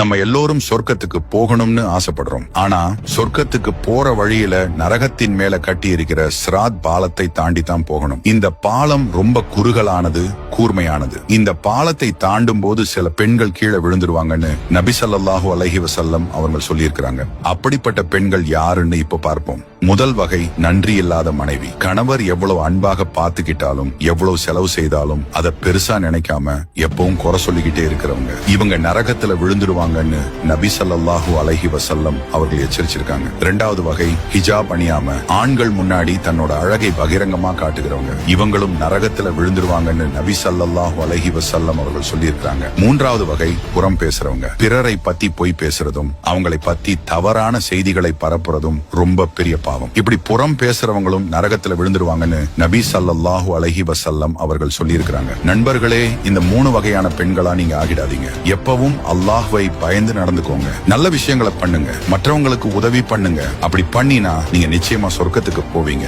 நம்ம எல்லோரும் சொர்க்கத்துக்கு போகணும்னு ஆசைப்படுறோம். ஆனா சொர்க்கத்துக்கு போற வழியில நரகத்தின் மேல கட்டி இருக்கிற ஸ்ராத் பாலத்தை தாண்டி தான் போகணும். இந்த பாலம் ரொம்ப குறுகலானது கூர்மையானது. இந்த பாலத்தை தாண்டும் போது சில பெண்கள் கீழே விழுந்துருவாங்கன்னு நபிசல்லாஹூ அலஹி வசல்லம் அவர்கள் சொல்லியிருக்கிறாங்க. அப்படிப்பட்ட பெண்கள் யாருன்னு இப்ப பார்ப்போம். முதல் வகை நன்றி இல்லாத மனைவி. கணவர் எவ்வளவு அன்பாக பார்த்துக்கிட்டாலும் எவ்வளவு செலவு செய்தாலும் அதை பெருசா நினைக்காம எப்பவும் குறை சொல்லிக்கிட்டே இருக்கிறவங்க. இவங்க நரகத்துல விழுந்துடுவாங்கன்னு நபி ஸல்லல்லாஹு அலஹி வசல்லம் அவர்கள் எச்சரிச்சிருக்காங்க. இரண்டாவது வகை ஹிஜாப் அணியாம ஆண்கள் முன்னாடி தன்னோட அழகை பகிரங்கமா காட்டுகிறவங்க. இவங்களும் நரகத்துல விழுந்துருவாங்கன்னு நபி ஸல்லல்லாஹு அலஹி வசல்லம் அவர்கள் சொல்லியிருக்காங்க மூன்றாவது வகை புறம் பேசுறவங்க. பிறரை பத்தி பொய் பேசுறதும் அவங்களை பத்தி தவறான செய்திகளை பரப்புறதும் ரொம்ப பெரிய பாவம். இப்படி புறம் பேசுறவங்களும் நரகத்துல விழுந்துருவாங்கன்னு நபி சல்லாஹூ அலஹி வசல்லம் அவர்கள் சொல்லியிருக்கிறாங்க. நண்பர்களே இந்த மூணு வகையான பெண்களா நீங்க ஆகிடாதீங்க. எப்பவும் அல்லாஹுவை பயந்து நடந்துக்கோங்க. நல்ல விஷயங்களை பண்ணுங்க. மற்றவங்களுக்கு உதவி பண்ணுங்க. அப்படி பண்ணினா நீங்க நிச்சயமா சொர்க்கத்துக்கு போவீங்க.